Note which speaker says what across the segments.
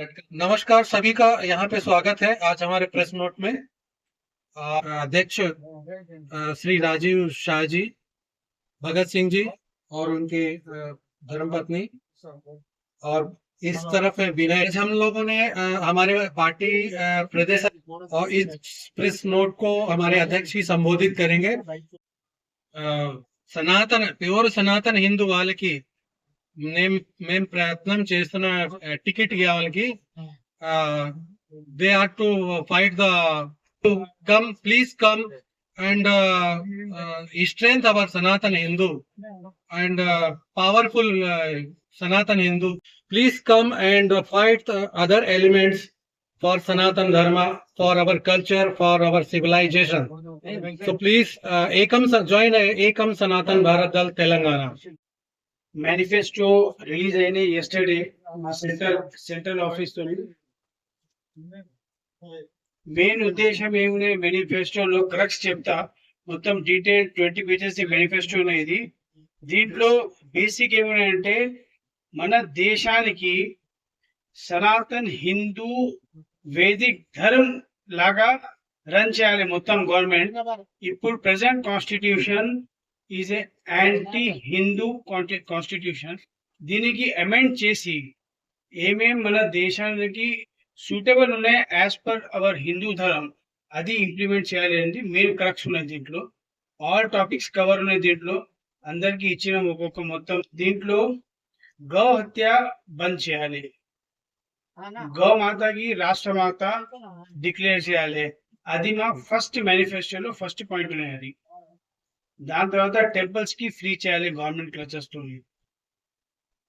Speaker 1: नमस्कार सभी का, यहाँ पे स्वागत है। आज हमारे प्रेस नोट में और अध्यक्ष श्री राजीव शाह जी, भगत सिंह जी और उनके धर्मपत्नी और इस तरफ़ है विनय। हम लोगों ने हमारे पार्टी प्रदेश और इस प्रेस नोट को हमारे अध्यक्ष ही संबोधित करेंगे। सनातन, प्योर सनातन हिंदू वाले की మేము మేము ప్రయత్నం చేస్తున్న టికెట్ వాళ్ళకి they are to fight the to come please come and strength our Sanatana Hindu and powerful Sanatana Hindu please come and fight other elements for Sanatana Dharma for our culture for our civilization. So please ఏకం join ఏకం Sanatan Bharat Dal Telangana.
Speaker 2: Manifesto release అయిన yesterday మా central central ఆఫీస్తో main ఉద్దేశం ఏముంది? మేనిఫెస్టోలో crux చెప్తా. మొత్తం డీటెయిల్ ట్వంటీ పేజెస్ మేనిఫెస్టో ఇది దీంట్లో బేసిక్ ఏమన్నాయంటే మన దేశానికి సనాతన్ హిందూ వేదిక్ ధర్మ లాగా రన్ చేయాలి మొత్తం గవర్నమెంట్ ఇప్పుడు present constitution is a anti Hindu constitution దీనికి అమెండ్ చేసి ఏమేం మన దేశానికి సూటబుల్ ఉన్నాయి యాజ్ పర్ అవర్ హిందూ ధర్మం. అది ఇంప్లిమెంట్ చేయాలి అనేది మెయిన్ కరెక్ట్స్ ఉన్నాయి దీంట్లో. ఆల్ టాపిక్స్ కవర్ ఉన్నాయి దీంట్లో. అందరికి ఇచ్చిన ఒక్కొక్క మొత్తం. దీంట్లో గో హత్య బంద్ చేయాలి. గో మాతకి రాష్ట్ర మాత డిక్లేర్ చేయాలి. అది మా ఫస్ట్ మేనిఫెస్టోలో ఫస్ట్ పాయింట్ ఉన్నాయి అది. దాని తర్వాత టెంపుల్స్కి ఫ్రీ చేయాలి గవర్నమెంట్ క్లచెస్తో.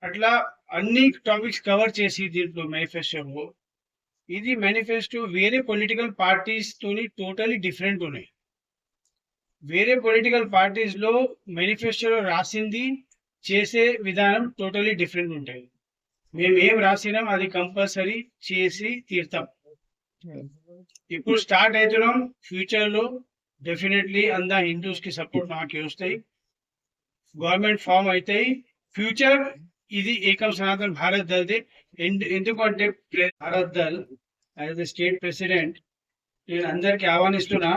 Speaker 2: అట్లా అన్ని టాపిక్స్ కవర్ చేసి దీంట్లో మేనిఫెస్టో ఇది మేనిఫెస్టో వేరే పొలిటికల్ పార్టీస్ తోని టోటలీ డిఫరెంట్ ఉన్నాయి. వేరే పొలిటికల్ పార్టీస్లో మేనిఫెస్టోలో రాసింది చేసే విధానం టోటలీ డిఫరెంట్ ఉంటాయి. మేము ఏం రాసినాం అది కంపల్సరీ చేసి తీర్తాం. ఇప్పుడు స్టార్ట్ అవుతున్నాం ఫ్యూచర్లో డెఫినెట్లీ అందా హిందూస్కి సపోర్ట్ మాకు వస్తాయి. గవర్నమెంట్ ఫామ్ అవుతాయి ఫ్యూచర్ ఇది ఏకం సనాతన్ భారత్ దల్ది ఎందుకంటే Bharat Dal as the state president నేను అందరికి ఆహ్వానిస్తున్నా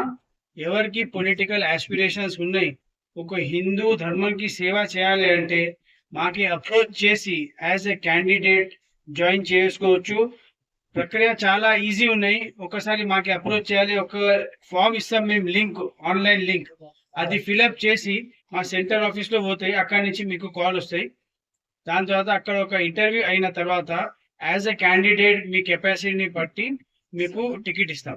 Speaker 2: ఎవరికి పొలిటికల్ ఆస్పిరేషన్స్ ఉన్నాయి ఒక హిందూ ధర్మంకి సేవ చేయాలి అంటే మాకి అప్రోచ్ చేసి యాజ్ ఎ క్యాండిడేట్ జాయిన్ చేసుకోవచ్చు. ప్రక్రియ చాలా ఈజీ ఉన్నాయి. ఒకసారి మాకు అప్రోచ్ చేయాలి. ఒక ఫామ్ ఇస్తాం మేము లింక్ ఆన్లైన్ లింక్ అది ఫిలప్ చేసి మా సెంటర్ ఆఫీస్లో పోతాయి అక్కడి నుంచి మీకు కాల్ వస్తాయి. దాని తర్వాత అక్కడ ఒక ఇంటర్వ్యూ అయిన తర్వాత యాజ్ ఎ క్యాండిడేట్ మీ కెపాసిటీని బట్టి మీకు టికెట్ ఇస్తాం.